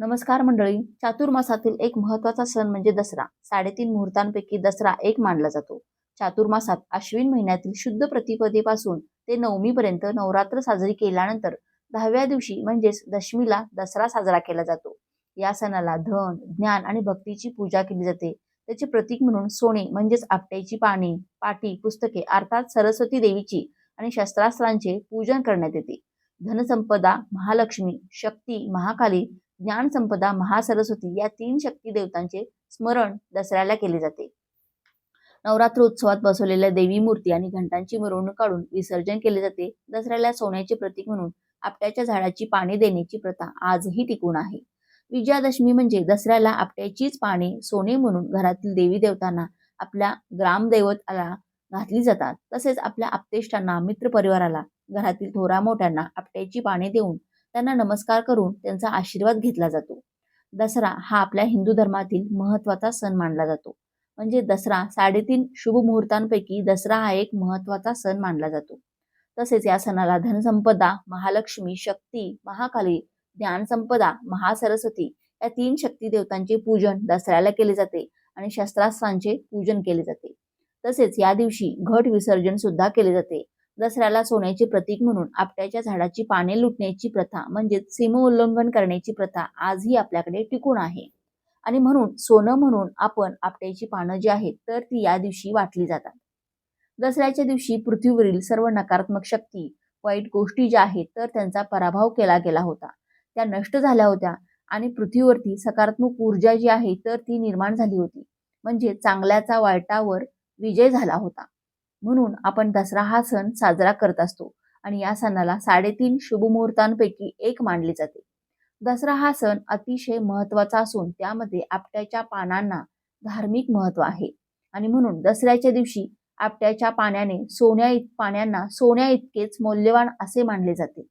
नमस्कार मंडळी. चातुर्मासातील एक महत्त्वाचा सण म्हणजे दसरा. साडेतीन मुहूर्तांपैकी दसरा एक मानला जातो. चातुर्मासात अश्विन महिन्यातील शुद्ध प्रतिपदेपासून ते नवमीपर्यंत नवरात्र साजरी केल्यानंतर दहाव्या दिवशी म्हणजेच दशमीला दसरा साजरा केला जातो. या सणाला धन ज्ञान आणि भक्तीची पूजा केली जाते. त्याचे प्रतीक म्हणून सोने म्हणजेच आपट्याची पाने पाटी पुस्तके अर्थात सरस्वती देवीची आणि शस्त्रास्त्रांचे पूजन करण्यात येते. धनसंपदा महालक्ष्मी शक्ती महाकाली ज्ञानसंपदा महासरस्वती या तीन शक्ती देवतांचे स्मरण दसऱ्याला केले जाते. नवरात्र उत्सवात बसवलेल्या देवी मूर्ती आणि घंटांची मिरवणूक काढून विसर्जन केले जाते. दसऱ्याला सोन्याचे प्रतीक म्हणून आपट्याच्या झाडाची पाने देण्याची प्रथा आजही टिकून आहे. विजयादशमी म्हणजे दसऱ्याला आपट्याचीच पाने सोने म्हणून घरातील देवी देवतांना आपल्या ग्रामदैवताला घातली जातात. तसेच आपल्या आपतेष्टांना मित्र परिवाराला घरातील थोरा मोठ्यांना आपट्याची पाने देऊन त्यांना नमस्कार करून त्यांचा आशीर्वाद घेतला जातो. दसरा हा आपल्या हिंदू धर्मातील महत्त्वाचा सण मानला जातो. म्हणजे दसरा साडेतीन शुभ मुहूर्तांपैकी दसरा हा एक महत्त्वाचा सण मानला जातो. तसेच या सणाला धनसंपदा महालक्ष्मी शक्ती महाकाली ज्ञानसंपदा महासरस्वती या तीन शक्ती देवतांचे पूजन दसऱ्याला केले जाते आणि शस्त्रास्त्रांचे पूजन केले जाते. तसेच या दिवशी घट विसर्जन सुद्धा केले जाते. दसऱ्याला सोन्याचे प्रतीक म्हणून आपट्याच्या झाडाची पाने लुटण्याची प्रथा म्हणजेच सीम उल्लंघन करण्याची प्रथा आजही आपल्याकडे टिकून आहे. आणि म्हणून सोनं म्हणून आपण आपट्याची पानं जी आहेत तर ती या दिवशी वाटली जातात. दसऱ्याच्या दिवशी पृथ्वीवरील सर्व नकारात्मक शक्ती वाईट गोष्टी ज्या आहेत तर त्यांचा पराभव केला गेला होता. त्या नष्ट झाल्या होत्या आणि पृथ्वीवरती सकारात्मक ऊर्जा जी आहे तर ती निर्माण झाली होती. म्हणजे चांगल्याचा वाईटावर विजय झाला होता. म्हणून आपण दसरा हा सण साजरा करत असतो आणि या सणाला साडेतीन शुभमुहूर्तांपैकी एक मानले जाते. दसरा हा सण अतिशय महत्त्वाचा असून त्यामध्ये आपट्याच्या पानांना धार्मिक महत्त्व आहे. आणि म्हणून दसऱ्याच्या दिवशी आपट्याच्या पाण्याने सोन्या इत पाण्यांना सोन्या इतकेच मौल्यवान असे मानले जाते.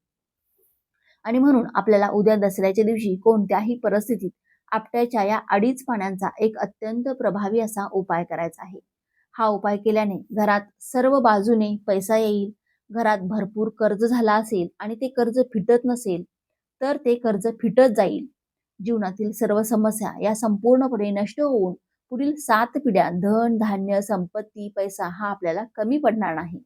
आणि म्हणून आपल्याला उद्या दसऱ्याच्या दिवशी कोणत्याही परिस्थितीत आपट्याच्या या अडीच पाण्यांचा एक अत्यंत प्रभावी असा उपाय करायचा आहे. हा उपाय केल्याने घरात सर्व बाजूने पैसा येईल घरात भरपूर कर्ज झाला असेल आणि ते कर्ज फिटत नसेल तर ते कर्ज फिटत जाईल. जीवनातील सर्व समस्या या संपूर्णपणे नष्ट होऊन पुढील सात पिढ्या धन धान्य संपत्ती पैसा हा आपल्याला कमी पडणार नाही.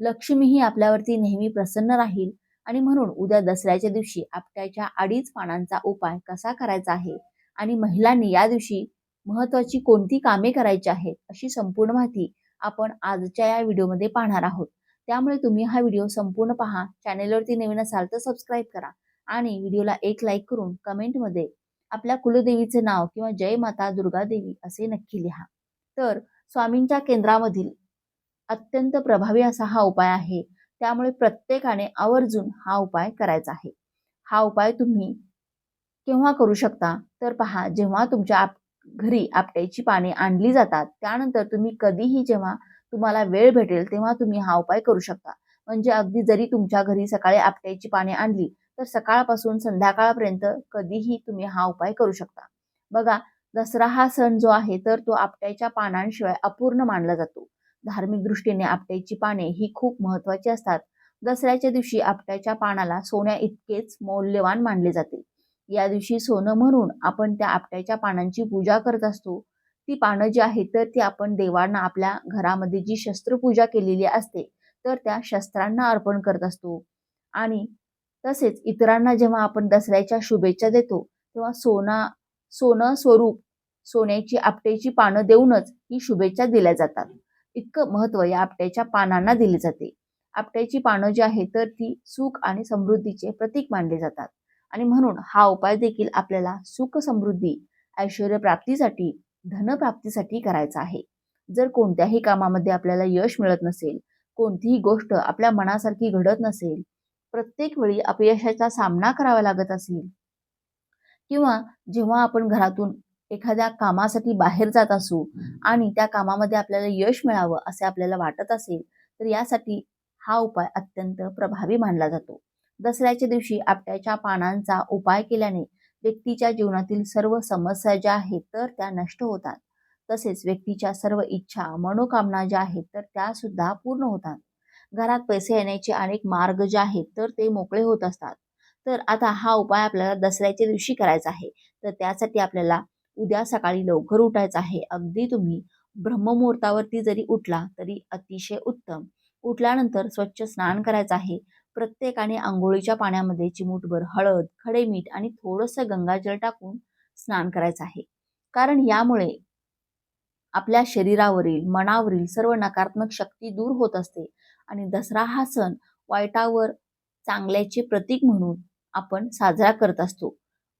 लक्ष्मी ही आपल्यावरती नेहमी प्रसन्न राहील आणि म्हणून उद्या दसऱ्याच्या दिवशी आपट्याच्या अडीच पानांचा उपाय कसा करायचा आहे आणि महिलांनी या दिवशी महत्वाची कोणती कामे करायची आहेत अशी संपूर्ण माहिती आपण आजच्या या व्हिडिओमध्ये पाहणार आहोत. त्यामुळे तुम्ही हा व्हिडिओ संपूर्ण पहा चॅनेलवरती नवीन असाल तर सबस्क्राईब करा आणि व्हिडिओला एक लाईक करून कमेंटमध्ये आपल्या कुलदेवीचे नाव किंवा जय माता दुर्गा देवी असे नक्की लिहा. तर स्वामींच्या केंद्रामधील अत्यंत प्रभावी असा हा उपाय आहे. त्यामुळे प्रत्येकाने आवर्जून हा उपाय करायचा आहे. हा उपाय तुम्ही केव्हा करू शकता? तर पहा जेव्हा तुमच्या आप घरी आपट्याची पाने आणली जातात त्यानंतर तुम्ही कधीही जेव्हा तुम्हाला वेळ भेटेल तेव्हा तुम्ही हा उपाय करू शकता. म्हणजे अगदी जरी तुमच्या घरी सकाळी आपट्याची पाने आणली तर सकाळपासून संध्याकाळपर्यंत कधीही तुम्ही हा उपाय करू शकता. बघा दसरा हा सण जो आहे तर तो आपट्याच्या पानांशिवाय अपूर्ण मानला जातो. धार्मिक दृष्टीने आपट्याची पाने ही खूप महत्वाची असतात. दसऱ्याच्या दिवशी आपट्याच्या पानाला सोन्या इतकेच मौल्यवान मानले जाते. या दिवशी सोनं म्हणून आपण त्या आपट्याच्या पानांची पूजा करत असतो. ती पानं जी आहेत तर ती आपण देवांना आपल्या घरामध्ये जी शस्त्रपूजा केलेली असते तर त्या शस्त्रांना अर्पण करत असतो. आणि तसेच इतरांना जेव्हा आपण दसऱ्याच्या शुभेच्छा देतो तेव्हा सोना सोनं स्वरूप सोन्याची आपट्याची पानं देऊनच ही शुभेच्छा दिल्या जातात. इतकं महत्त्व या आपट्याच्या पानांना दिले जाते. आपट्याची पानं जी आहेत तर ती सुख आणि समृद्धीचे प्रतीक मानले जातात. आणि म्हणून हा उपाय देखील आपल्याला सुख समृद्धी ऐश्वर प्राप्तीसाठी धनप्राप्तीसाठी करायचा आहे. जर कोणत्याही कामामध्ये आपल्याला यश मिळत नसेल कोणतीही गोष्ट आपल्या मनासारखी घडत नसेल प्रत्येक वेळी अपयशाचा सामना करावा लागत असेल किंवा जेव्हा आपण घरातून एखाद्या कामासाठी बाहेर जात असू आणि त्या कामामध्ये आपल्याला यश मिळावं असे आपल्याला वाटत असेल तर यासाठी हा उपाय अत्यंत प्रभावी मानला जातो. दसऱ्याच्या दिवशी आपट्याच्या पानांचा उपाय केल्याने व्यक्तीच्या जीवनातील सर्व समस्या ज्या आहेत तर त्या नष्ट होतात. तसेच व्यक्तीच्या सर्व इच्छा मनोकामना ज्या आहेत तर त्या सुद्धा पूर्ण होतात. घरात पैसे येण्याचे अनेक मार्ग जे आहेत तर ते मोकळे होत असतात. तर आता हा उपाय आपल्याला दसऱ्याच्या दिवशी करायचा आहे. तर त्यासाठी आपल्याला उद्या सकाळी लवकर उठायचं आहे. अगदी तुम्ही ब्रह्ममुहूर्तावरती जरी उठला तरी अतिशय उत्तम. उठल्यानंतर स्वच्छ स्नान करायचं आहे. प्रत्येकाने आंघोळीच्या पाण्यामध्ये चिमूटभर हळद खडे मीठ आणि थोडंसं गंगाजल टाकून स्नान करायचं आहे. कारण यामुळे आपल्या शरीरावरील मनावरील सर्व नकारात्मक शक्ती दूर होत असते आणि दसरा हा सण वाईटावर चांगल्याचे प्रतीक म्हणून आपण साजरा करत असतो.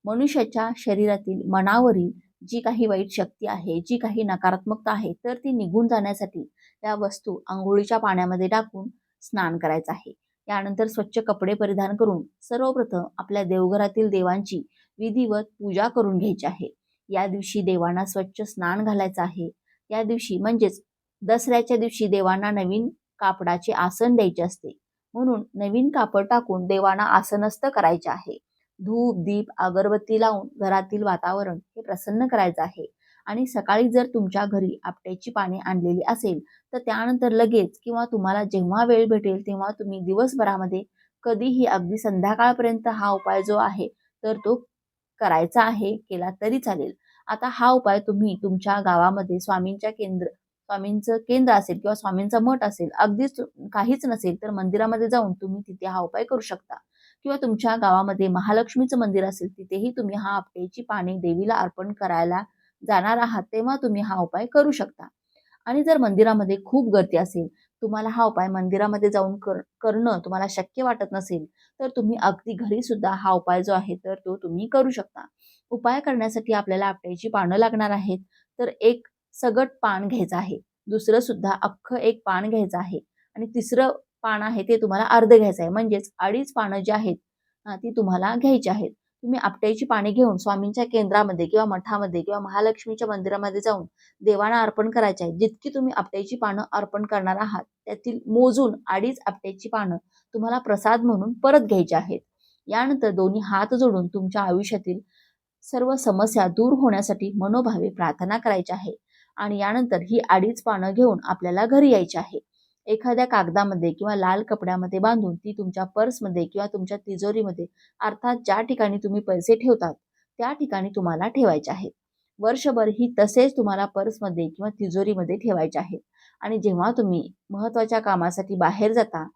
मनुष्याच्या शरीरातील मनावरील जी काही वाईट शक्ती आहे जी काही नकारात्मकता आहे तर ती निघून जाण्यासाठी या वस्तू आंघोळीच्या पाण्यामध्ये टाकून स्नान करायचं आहे. यानंतर स्वच्छ कपडे परिधान करून सर्वप्रथम आपल्या देवघरातील देवांची विधिवत पूजा करून घ्यायची आहे. या दिवशी देवांना स्वच्छ स्नान घालायचं आहे. या दिवशी म्हणजेच दसऱ्याच्या दिवशी देवांना नवीन कापडाचे आसन द्यायचे असते. म्हणून नवीन कापड टाकून देवांना आसनस्थ करायचे आहे. धूप दीप अगरबत्ती लावून घरातील वातावरण हे प्रसन्न करायचं आहे. आणि सकाळी जर तुमच्या घरी आपट्याची पाने आणलेली असेल तर त्यानंतर लगेच किंवा तुम्हाला जेव्हा वेळ भेटेल तेव्हा तुम्ही दिवसभरामध्ये कधीही अगदी संध्याकाळपर्यंत हा उपाय जो आहे तर तो करायचा आहे केला तरी चालेल. आता हा उपाय तुम्ही तुमच्या गावामध्ये स्वामींच्या केंद्र स्वामींचं केंद्र असेल किंवा स्वामींचा मठ असेल अगदीच काहीच नसेल तर मंदिरामध्ये जाऊन तुम्ही तिथे हा उपाय करू शकता. किंवा तुमच्या गावामध्ये महालक्ष्मीचं मंदिर असेल तिथेही तुम्ही हा आपट्याची पाने देवीला अर्पण करायला जाणार आहात तेव्हा तुम्ही हा उपाय करू शकता. आणि जर मंदिरामध्ये खूप गर्दी असेल तुम्हाला हा उपाय मंदिरामध्ये जाऊन कर करणं तुम्हाला शक्य वाटत नसेल तर तुम्ही अगदी घरी सुद्धा हा उपाय जो आहे तर तो तुम्ही करू शकता. उपाय करण्यासाठी आपल्याला आपट्याची पानं लागणार आहेत तर एक सगट पान घ्यायचं आहे. दुसरं सुद्धा अख्खं एक पान घ्यायचं आहे. आणि तिसरं पान आहे ते तुम्हाला अर्ध घ्यायचं आहे. म्हणजेच अडीच पानं जी आहेत ती तुम्हाला घ्यायची आहेत. तुम्ही आपट्याची पाने घेऊन स्वामींच्या केंद्रामध्ये किंवा मठामध्ये किंवा महालक्ष्मीच्या मंदिरामध्ये जाऊन देवांना अर्पण करायचे आहे. जितकी तुम्ही आपट्याची पानं अर्पण करणार आहात त्यातील मोजून अडीच आपट्याची पानं तुम्हाला प्रसाद म्हणून परत घ्यायची आहेत. यानंतर दोन्ही हात जोडून तुमच्या आयुष्यातील सर्व समस्या दूर होण्यासाठी मनोभावे प्रार्थना करायची आहे. आणि यानंतर ही अडीच पानं घेऊन आपल्याला घरी यायची आहे. एखाद्या कागदामध्ये किंवा लाल कपड्यामध्ये बांधून ती तुमच्या पर्समध्ये किंवा तुमच्या तिजोरीमध्ये अर्थात ज्या ठिकाणी तुम्ही पैसे ठेवतात त्या ठिकाणी तुम्हाला ठेवायचे आहेत वर्षभर ही तसेच तुम्हाला पर्समध्ये किंवा तिजोरीमध्ये ठेवायचे आहेत आणि जेव्हा तुम्ही महत्त्वाच्या कामासाठी बाहेर जाता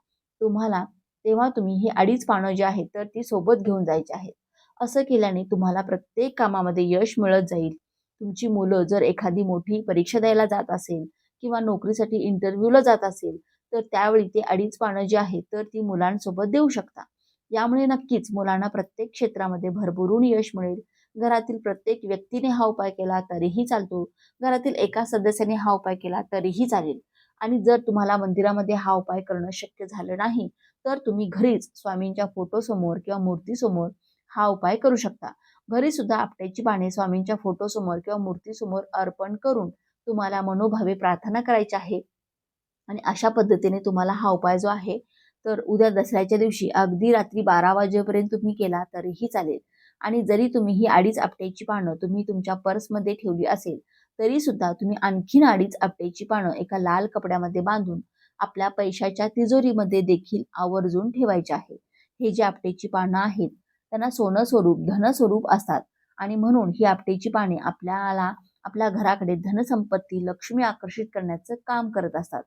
तुम्हाला तेव्हा तुम्ही ही अडीच पानं जी आहेत तर ती सोबत घेऊन जायची आहेत असं केल्याने तुम्हाला प्रत्येक कामामध्ये यश मिळत जाईल. तुमची मुलं जर एखादी मोठी परीक्षा द्यायला जात असेल किंवा नोकरीसाठी इंटरव्ह्यूला जात असेल तर त्यावेळी ते अडीच पानं जी आहेत तर ती मुलांसोबत देऊ शकता. यामुळे नक्कीच मुलांना प्रत्येक क्षेत्रामध्ये भरभरून यश मिळेल. घरातील प्रत्येक व्यक्तीने हा उपाय केला तरीही चालतो. घरातील एका सदस्याने हा उपाय केला तरीही चालेल. आणि जर तुम्हाला मंदिरामध्ये हा उपाय करणं शक्य झालं नाही तर तुम्ही घरीच स्वामींच्या फोटोसमोर किंवा मूर्तीसमोर हा उपाय करू शकता. घरी सुद्धा आपट्याची पाने स्वामींच्या फोटोसमोर किंवा मूर्तीसमोर अर्पण करून तुम्हाला मनोभावे प्रार्थना करायची आहे. आणि अशा पद्धतीने तुम्हाला हा उपाय जो आहे तर उद्या दसऱ्याच्या दिवशी अगदी रात्री बारा वाजेपर्यंत तुम्ही केला तरीही चालेल. आणि जरी तुम्ही ही अडीच आपट्याची पानं तुम्ही तुमच्या पर्समध्ये ठेवली असेल तरी सुद्धा तुम्ही आणखीन अडीच आपट्याची पानं एका लाल कपड्यामध्ये बांधून आपल्या पैशाच्या तिजोरीमध्ये देखील आवर्जून ठेवायचे आहे. हे जे आपट्याची पानं आहेत त्यांना सोनं स्वरूप धनस्वरूप असतात. आणि म्हणून ही आपट्याची पाने आपल्याला आपल्या घराकडे धनसंपत्ती लक्ष्मी आकर्षित करण्याचं काम करत असतात.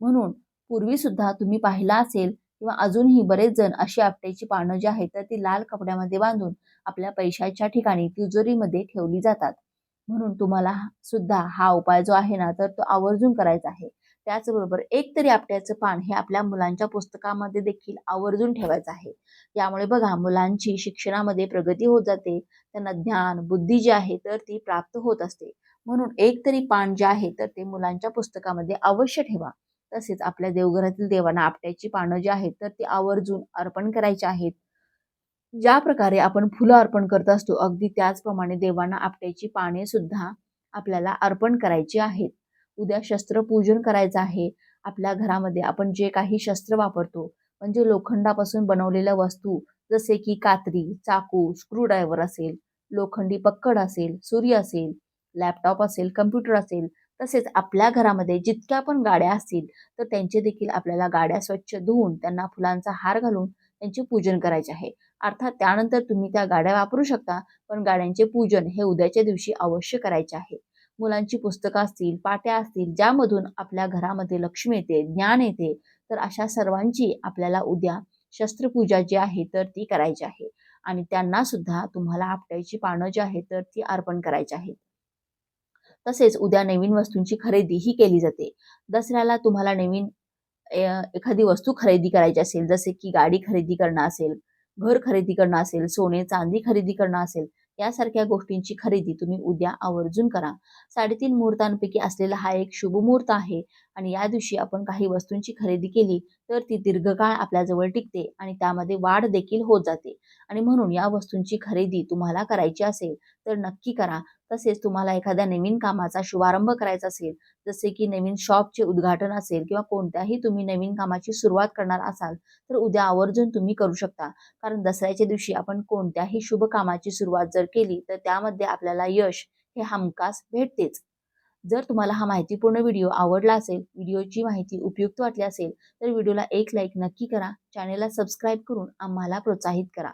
म्हणून पूर्वी सुद्धा तुम्ही पाहिला असेल किंवा अजूनही बरेच जण अशी आपट्याची पानं जी आहेत तर ती लाल कपड्यामध्ये बांधून आपल्या पैशाच्या ठिकाणी तिजोरीमध्ये ठेवली जातात. म्हणून तुम्हाला सुद्धा हा उपाय जो आहे ना तर तो आवर्जून करायचा आहे. त्याचबरोबर एक तरी आपट्याचं पान हे आपल्या मुलांच्या पुस्तकामध्ये देखील आवर्जून ठेवायचं आहे. यामुळे बघा मुलांची शिक्षणामध्ये प्रगती होत जाते. त्यांना ज्ञान बुद्धी जी आहे तर ती प्राप्त होत असते. म्हणून एक तरी पान जे आहे तर ते मुलांच्या पुस्तकामध्ये अवश्य ठेवा. तसेच आपल्या देवघरातील देवांना आपट्याची पानं जी आहेत तर ती आवर्जून अर्पण करायची आहेत. ज्या प्रकारे आपण फुलं अर्पण करत असतो अगदी त्याचप्रमाणे देवांना आपट्याची पाने सुद्धा आपल्याला अर्पण करायची आहेत. उद्या शस्त्रपूजन करायचं आहे. आपल्या घरामध्ये आपण जे काही शस्त्र वापरतो म्हणजे लोखंडापासून बनवलेल्या वस्तू जसे की कात्री चाकू स्क्रूड्रायव्हर असेल लोखंडी पक्कड असेल सूर्य असेल लॅपटॉप असेल कम्प्युटर असेल तसेच आपल्या घरामध्ये जितक्या पण गाड्या असतील तर त्यांचे देखील आपल्याला गाड्या स्वच्छ धुवून त्यांना फुलांचा हार घालून त्यांचे पूजन करायचे आहे. अर्थात त्यानंतर तुम्ही त्या गाड्या वापरू शकता पण गाड्यांचे पूजन हे उद्याच्या दिवशी अवश्य करायचे आहे. मुलांची पुस्तकं असतील पाट्या असतील ज्यामधून आपल्या घरामध्ये लक्ष्मी येते ज्ञान येते तर अशा सर्वांची आपल्याला उद्या शस्त्रपूजा जी आहे तर ती करायची आहे. आणि त्यांना सुद्धा तुम्हाला आपट्याची पानं जी आहेत तर ती अर्पण करायची आहेत. तसेच उद्या नवीन वस्तूंची खरेदी ही केली जाते. दसऱ्याला तुम्हाला नवीन एखादी वस्तू खरेदी करायची असेल जसे की गाडी खरेदी करणं असेल घर खरेदी करणं असेल सोने चांदी खरेदी करणं असेल यासारख्या गोष्टींची खरेदी तुम्ही उद्या आवर्जून करा. साडेतीन मुहूर्तांपैकी असलेला हा एक शुभ मुहूर्त आहे. आणि या दिवशी आपण काही वस्तूंची खरेदी केली तर ती दीर्घकाळ आपल्याजवळ टिकते आणि त्यामध्ये वाढ देखील होत जाते. आणि म्हणून या वस्तूंची खरेदी तुम्हाला करायची असेल तर नक्की करा. तसेच तुम्हाला एखाद्या नवीन कामाचा शुभारंभ करायचा असेल जसे की नवीन शॉपचे उद्घाटन असेल किंवा कोणत्याही तुम्ही नवीन कामाची सुरुवात करणार असाल तर उद्या आवर्जून तुम्ही करू शकता. कारण दसऱ्याच्या दिवशी आपण कोणत्याही शुभ कामाची सुरुवात जर केली तर त्यामध्ये आपल्याला यश हे हमखास भेटतेच. जर तुम्हाला हा माहितीपूर्ण व्हिडिओ आवडला असेल व्हिडिओची माहिती उपयुक्त वाटली असेल तर व्हिडिओला एक लाईक नक्की करा. चॅनेलला सबस्क्राईब करून आम्हाला प्रोत्साहित करा.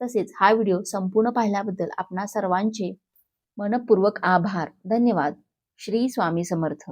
तसेच हा व्हिडिओ संपूर्ण पाहिल्याबद्दल आपणा सर्वांचे मनपूर्वक आभार. धन्यवाद. श्री स्वामी समर्थ.